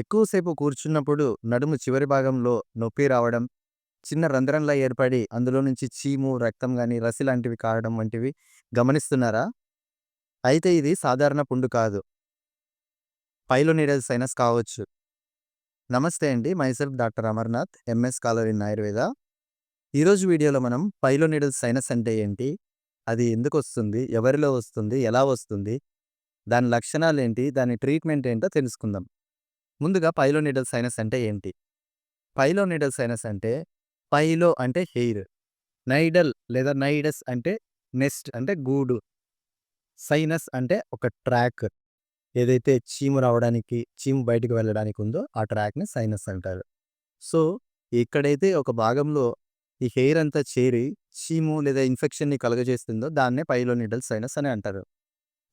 ఎక్కువసేపు కూర్చున్నప్పుడు నడుము చివరి భాగంలో నొప్పి రావడం, చిన్న రంధ్రంలా ఏర్పడి అందులో నుంచి చీము, రక్తం గాని, రసి లాంటివి కారడం వంటివి గమనిస్తున్నారా? అయితే ఇది సాధారణ పుండు కాదు. పైలోనిడల్ సైనస్ కావచ్చు. నమస్తే అండి. Myself doctor Amarnath, MS scholar in Ayurveda. ఈరోజు వీడియోలో మనం పైలోనిడల్ సైనస్ అంటే ఏంటి? అది ఎందుకు వస్తుంది ఎవరిలో వస్తుంది? ఎలా వస్తుంది? దాని లక్షణాలేంటి? దాని ట్రీట్మెంట్ ఏంటో తెలుసుకుందాం. ముందుగా పైలోనిడల్ సైనస్ అంటే ఏంటి? పైలోనిడల్ సైనస్ అంటే పైలో అంటే హెయిర్. నైడల్ లేదా నైడస్ అంటే నెస్ట్ అంటే గూడు. సైనస్ అంటే ఒక ట్రాక్. ఏదైతే చీము రావడానికి, చీము బయటికి వెళ్ళడానికి ఉందో ఆ ట్రాక్‌ని సైనస్ అంటారు. సో, ఎక్కడైతే ఒక భాగంలో ఈ హెయిర్ అంతా చేరి చీము లేదా ఇన్ఫెక్షన్‌ని కలుగజేస్తుందో దాన్నే పైలోనిడల్ సైనస్ అని అంటారు.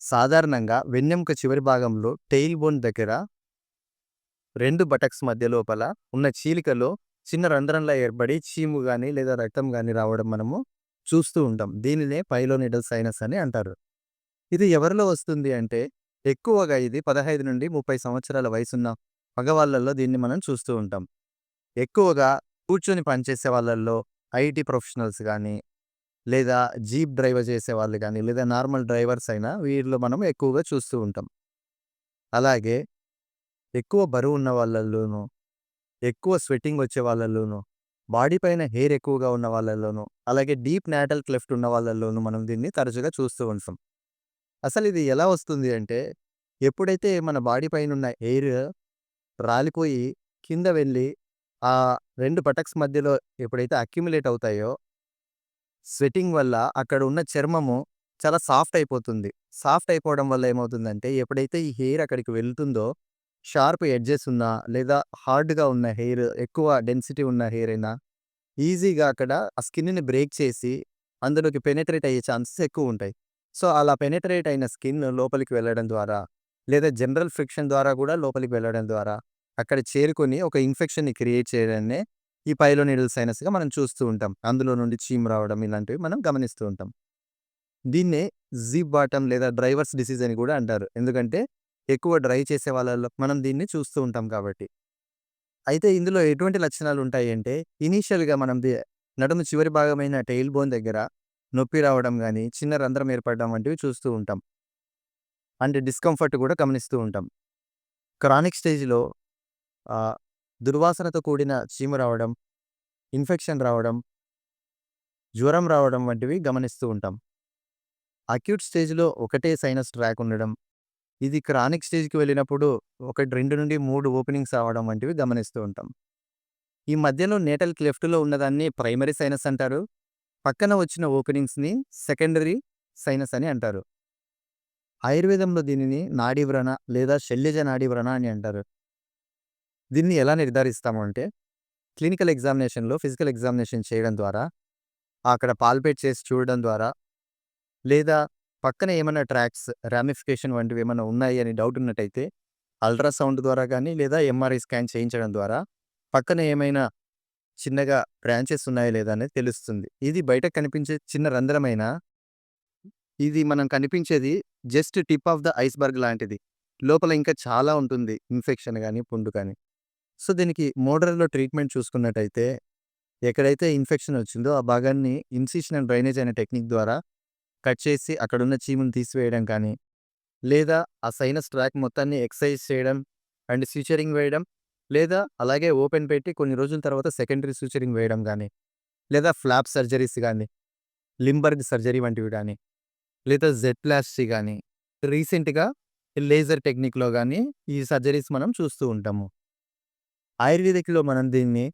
సాధారణంగా వెన్నెముక చివరి భాగంలో టెయిల్ బోన్ దగ్గర రెండు బటక్స్ మధ్య లోపల ఉన్న చీలికలో చిన్న రంధ్రంలా ఏర్పడి చీము కానీ లేదా రక్తం గాని రావడం మనము చూస్తూ ఉంటాం. దీనినే పైలోనిడల్ సైనస్ అని అంటారు. ఇది ఎవరిలో వస్తుంది అంటే ఎక్కువగా ఇది 15-30 సంవత్సరాల వయసున్న మగవాళ్ళల్లో దీన్ని మనం చూస్తూ ఉంటాం. ఎక్కువగా కూర్చొని పనిచేసే వాళ్ళల్లో ఐటీ ప్రొఫెషనల్స్ కానీ లేదా జీప్ డ్రైవ్ చేసేవాళ్ళు గాని, లేదా నార్మల్ డ్రైవర్స్ అయినా వీరిలో మనం ఎక్కువగా చూస్తూ ఉంటాం. అలాగే ఎక్కువ బరువు ఉన్న వాళ్ళలోనూ, ఎక్కువ స్వెట్టింగ్ వచ్చే వాళ్ళలోనూ, బాడీ పైన హెయిర్ ఎక్కువగా ఉన్న వాళ్ళల్లోనూ అలాగే డీప్ నాటల్ క్లెఫ్ట్ ఉన్న వాళ్ళల్లోనూ మనం దీన్ని తరచుగా చూస్తూ ఉంటాం. అసలు ఇది ఎలా వస్తుంది అంటే ఎప్పుడైతే మన బాడీ పైనున్న హెయిర్ రాలిపోయి కింద వెళ్ళి ఆ రెండు బటక్స్ మధ్యలో ఎప్పుడైతే అక్యుములేట్ అవుతాయో స్వెటింగ్ వల్ల అక్కడ ఉన్న చర్మము చాలా సాఫ్ట్ అయిపోతుంది. సాఫ్ట్ అయిపోవడం వల్ల ఏమవుతుందంటే ఎప్పుడైతే ఈ హెయిర్ అక్కడికి వెళ్తుందో షార్ప్ ఎడ్జెస్ ఉన్నా లేదా హార్డ్‌గా ఉన్న హెయిర్ ఎక్కువ డెన్సిటీ ఉన్న హెయిర్ అయినా ఈజీగా అక్కడ ఆ స్కిన్‌ని బ్రేక్ చేసి అందులోకి పెనెట్రేట్ అయ్యే ఛాన్సెస్ ఎక్కువ ఉంటాయి సో, అలా పెనెట్రేట్ అయిన స్కిన్ లోపలికి వెళ్ళడం ద్వారా లేదా జనరల్ ఫ్రిక్షన్ ద్వారా కూడా లోపలికి వెళ్ళడం ద్వారా అక్కడ చేరుకొని ఒక ఇన్ఫెక్షన్‌ని క్రియేట్ చేయడాన్నే ఈ పైలోనిడల్ సైనస్‌గా మనం చూస్తూ ఉంటాం. అందులో నుండి చీమ్ రావడం ఇలాంటివి మనం గమనిస్తూ ఉంటాం. దీన్నే జీప్ బాటమ్ లేదా డ్రైవర్స్ డిసీజ్ అని కూడా అంటారు. ఎందుకంటే ఎక్కువ డ్రైవ్ చేసే వాళ్ళలో మనం దీన్ని చూస్తూ ఉంటాం కాబట్టి. అయితే ఇందులో ఎటువంటి లక్షణాలు ఉంటాయి అంటే ఇనీషియల్‌గా మనం నడుము చివరి భాగమైన టెయిల్ బోన్ దగ్గర నొప్పి రావడం కానీ చిన్న రంధ్రం ఏర్పడడం వంటివి చూస్తూ ఉంటాం. అండ్ డిస్కంఫర్ట్ కూడా గమనిస్తూ ఉంటాం. క్రానిక్ స్టేజ్‌లో దుర్వాసనతో కూడిన చీము రావడం, ఇన్ఫెక్షన్ రావడం, జ్వరం రావడం వంటివి గమనిస్తూ ఉంటాం. అక్యూట్ స్టేజ్‌లో ఒకటే సైనస్ ట్రాక్ ఉండడం, ఇది క్రానిక్ స్టేజ్‌కి వెళ్ళినప్పుడు ఒకటి 2-3 ఓపెనింగ్స్ రావడం వంటివి గమనిస్తూ ఉంటాం. ఈ మధ్యలో నేటల్ క్లెఫ్ట్‌లో ఉన్నదాన్ని ప్రైమరీ సైనస్ అంటారు. పక్కన వచ్చిన ఓపెనింగ్స్‌ని సెకండరీ సైనస్ అని అంటారు. ఆయుర్వేదంలో దీనిని నాడీవ్రణ లేదా శల్యజ నాడీవ్రణ అని అంటారు. దీన్ని ఎలా నిర్ధారిస్తాము అంటే క్లినికల్ ఎగ్జామినేషన్‌లో ఫిజికల్ ఎగ్జామినేషన్ చేయడం ద్వారా, అక్కడ పాల్పేట్ చేసి చూడడం ద్వారా, లేదా పక్కన ఏమైనా ట్రాక్స్, రామిఫికేషన్ వంటివి ఏమైనా ఉన్నాయి అని డౌట్ ఉన్నట్టయితే అల్ట్రాసౌండ్ ద్వారా కానీ లేదా ఎంఆర్ఐ స్కాన్ చేయించడం ద్వారా పక్కన ఏమైనా చిన్నగా బ్రాంచెస్ ఉన్నాయా లేదా అనేది తెలుస్తుంది. ఇది బయట కనిపించే చిన్న రంధ్రమైన ఇది మనం కనిపించేది just tip of the iceberg లాంటిది. లోపల ఇంకా చాలా ఉంటుంది ఇన్ఫెక్షన్ కానీ పుండు కానీ. సో, దీనికి మోడర్లో ట్రీట్మెంట్ చూసుకున్నట్టయితే ఎక్కడైతే ఇన్ఫెక్షన్ వచ్చిందో ఆ భాగాన్ని ఇన్సిషన్ అండ్ డ్రైనేజ్ అనే టెక్నిక్ ద్వారా కట్ చేసి అక్కడున్న చీముని తీసివేయడం కానీ, లేదా ఆ సైనస్ ట్రాక్ మొత్తాన్ని ఎక్సైజ్ చేయడం అండ్ స్యూచరింగ్ వేయడం, లేదా అలాగే ఓపెన్ పెట్టి కొన్ని రోజుల తర్వాత సెకండరీ స్యూచరింగ్ వేయడం కానీ లేదా ఫ్లాప్ సర్జరీస్ కానీ లింబర్గ్ సర్జరీ వంటివి కానీ లేదా జెడ్‌ప్లాస్టీ కానీ రీసెంట్‌గా లేజర్ టెక్నిక్‌లో కానీ ఈ సర్జరీస్ మనం చూస్తూ ఉంటాము. ఆయుర్వేదిక్‌లో మనం దీన్ని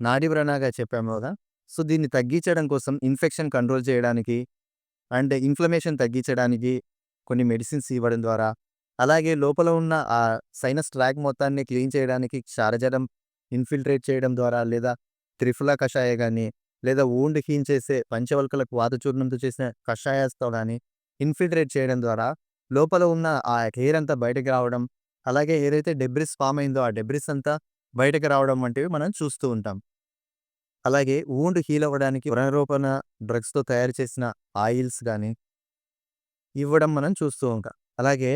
నాడీవ్రణగా చెప్పాము కదా! సో, దీన్ని తగ్గించడం కోసం ఇన్ఫెక్షన్ కంట్రోల్ చేయడానికి అండ్ ఇన్‌ఫ్లమేషన్ తగ్గించడానికి కొన్ని మెడిసిన్స్ ఇవ్వడం ద్వారా, అలాగే లోపల ఉన్న ఆ సైనస్ ట్రాక్ మొత్తాన్ని క్లీన్ చేయడానికి క్షారజలం ఇన్‌ఫిల్ట్రేట్ చేయడం ద్వారా, లేదా త్రిఫుల కషాయ కానీ లేదా ఊండ్ హీన్ చేసే పంచవల్కలకు వాతచూర్ణంతో చేసిన కషాయాస్తో కానీ ఇన్‌ఫిల్ట్రేట్ చేయడం ద్వారా లోపల ఉన్న ఆ హెయిర్ అంతా బయటకు రావడం, అలాగే ఏదైతే డెబ్రిస్ ఫామ్ అయిందో ఆ డెబ్రిస్ అంతా బయటకి రావడం వంటివి మనం చూస్తూ ఉంటాం. అలాగే వూండ్ హీల్ అవ్వడానికి వ్రణరూపణ డ్రగ్స్‌తో తయారు చేసిన ఆయిల్స్ కానీ ఇవ్వడం మనం చూస్తూ ఉంటాం. అలాగే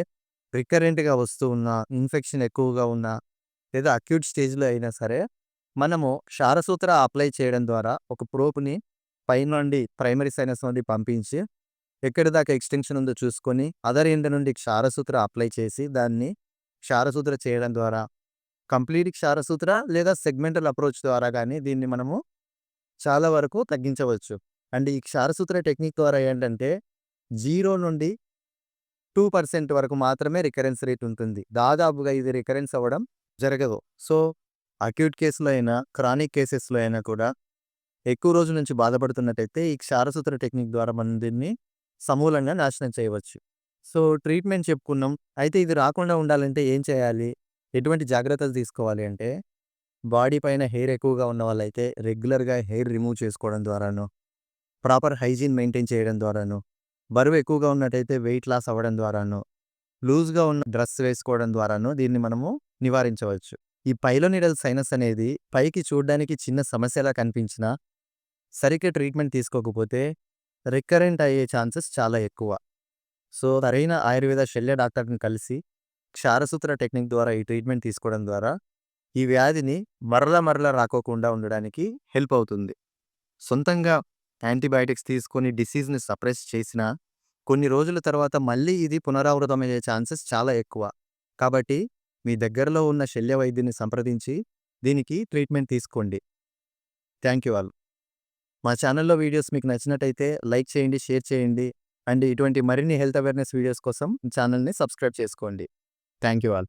రికరెంట్‌గా వస్తూ ఉన్న, ఇన్ఫెక్షన్ ఎక్కువగా ఉన్న లేదా అక్యూట్ స్టేజ్‌లో అయినా సరే, మనము క్షారసూత్ర అప్లై చేయడం ద్వారా ఒక ప్రోబ్‌ని పైనుండి ప్రైమరీ సైనస్ నుండి పంపించి, ఎక్కడి దాకా ఎక్స్‌టెన్షన్ ఉందో చూసుకొని, అదర్ ఎండ్ నుండి క్షారసూత్ర అప్లై చేసి, దాన్ని క్షారసూత్ర చేయడం ద్వారా కంప్లీట్ క్షారసూత్ర లేదా సెగ్మెంటల్ అప్రోచ్ ద్వారా కానీ దీన్ని మనము చాలా వరకు తగ్గించవచ్చు. అండ్ ఈ క్షారసూత్ర టెక్నిక్ ద్వారా ఏంటంటే జీరో నుండి టూ పర్సెంట్ వరకు మాత్రమే రికరెన్స్ రేట్ ఉంటుంది. దాదాపుగా ఇది రికరెన్స్ అవ్వడం జరగదు. సో, అక్యూట్ కేసులో అయినా, క్రానిక్ కేసెస్‌లో అయినా కూడా ఎక్కువ రోజు నుంచి బాధపడుతున్నట్టయితే ఈ క్షారసూత్ర టెక్నిక్ ద్వారా మనం దీన్ని సమూలంగా నాశనం చేయవచ్చు. సో, ట్రీట్మెంట్ చెప్పుకున్నాం. అయితే ఇది రాకుండా ఉండాలంటే ఏం చేయాలి? ఎటువంటి జాగ్రత్తలు తీసుకోవాలి అంటే, బాడీ పైన హెయిర్ ఎక్కువగా ఉన్న వాళ్ళైతే రెగ్యులర్‌గా హెయిర్ రిమూవ్ చేసుకోవడం ద్వారాను, ప్రాపర్ హైజీన్ మెయింటైన్ చేయడం ద్వారాను, బరువు ఎక్కువగా ఉన్నట్టయితే వెయిట్ లాస్ అవ్వడం ద్వారాను, లూజ్‌గా ఉన్న డ్రెస్ వేసుకోవడం ద్వారాను దీన్ని మనము నివారించవచ్చు. ఈ పైలోనిడల్ సైనస్ అనేది పైకి చూడ్డానికి చిన్న సమస్యలా కనిపించినా, సరిగ్గా ట్రీట్మెంట్ తీసుకోకపోతే రికరెంట్ అయ్యే ఛాన్సెస్ చాలా ఎక్కువ. సో, సరైన ఆయుర్వేద శల్య డాక్టర్‌ని కలిసి క్షారసూత్ర టెక్నిక్ ద్వారా ఈ ట్రీట్మెంట్ తీసుకోవడం ద్వారా ఈ వ్యాధిని మరల మరల రాకోకుండా ఉండడానికి హెల్ప్ అవుతుంది. సొంతంగా యాంటీబయాటిక్స్ తీసుకొని డిసీజ్‌ని సప్రెస్ చేసినా, కొన్ని రోజుల తర్వాత మళ్ళీ ఇది పునరావృతమయ్యే ఛాన్సెస్ చాలా ఎక్కువ. కాబట్టి మీ దగ్గరలో ఉన్న శల్య వైద్యుని సంప్రదించి దీనికి ట్రీట్మెంట్ తీసుకోండి. Thank you all. మా ఛానల్‌లో వీడియోస్ మీకు నచ్చినట్టయితే లైక్ చేయండి, షేర్ చేయండి. అండ్ ఇటువంటి మరిన్ని హెల్త్ అవేర్‌నెస్ వీడియోస్ కోసం ఛానల్‌ని సబ్స్క్రైబ్ చేసుకోండి. Thank you all.